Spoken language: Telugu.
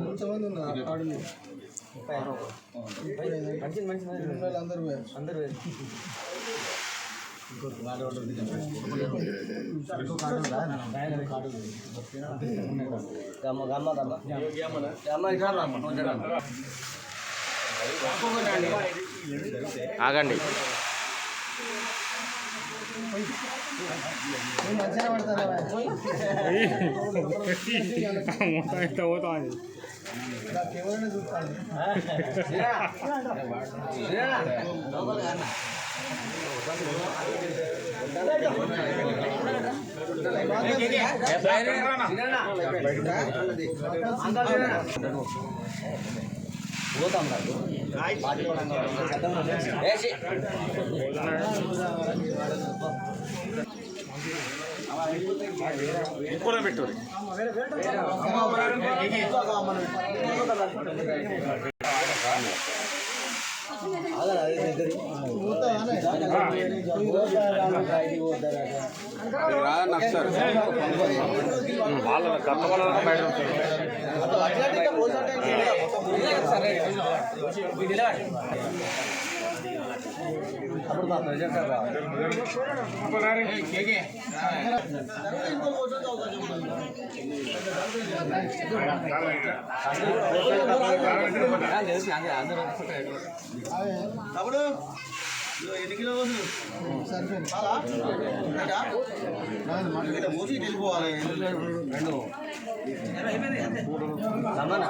ఎంతమంది ఉన్నారు ఆడలు మంచి మంచి అందరూ పోయారు అందరు గమ్మ ఆగండి. మంచిగా పడతారా మొత్తం ఎంత శ్రీరా. పోతాం నాకు వేసి వాళ్ళ గత వాళ్ళ బయట తమ్ముడు ఎన్ని కిలో సరిపోయింది మూసి వెళ్ళిపోవాలి రెండు సమాన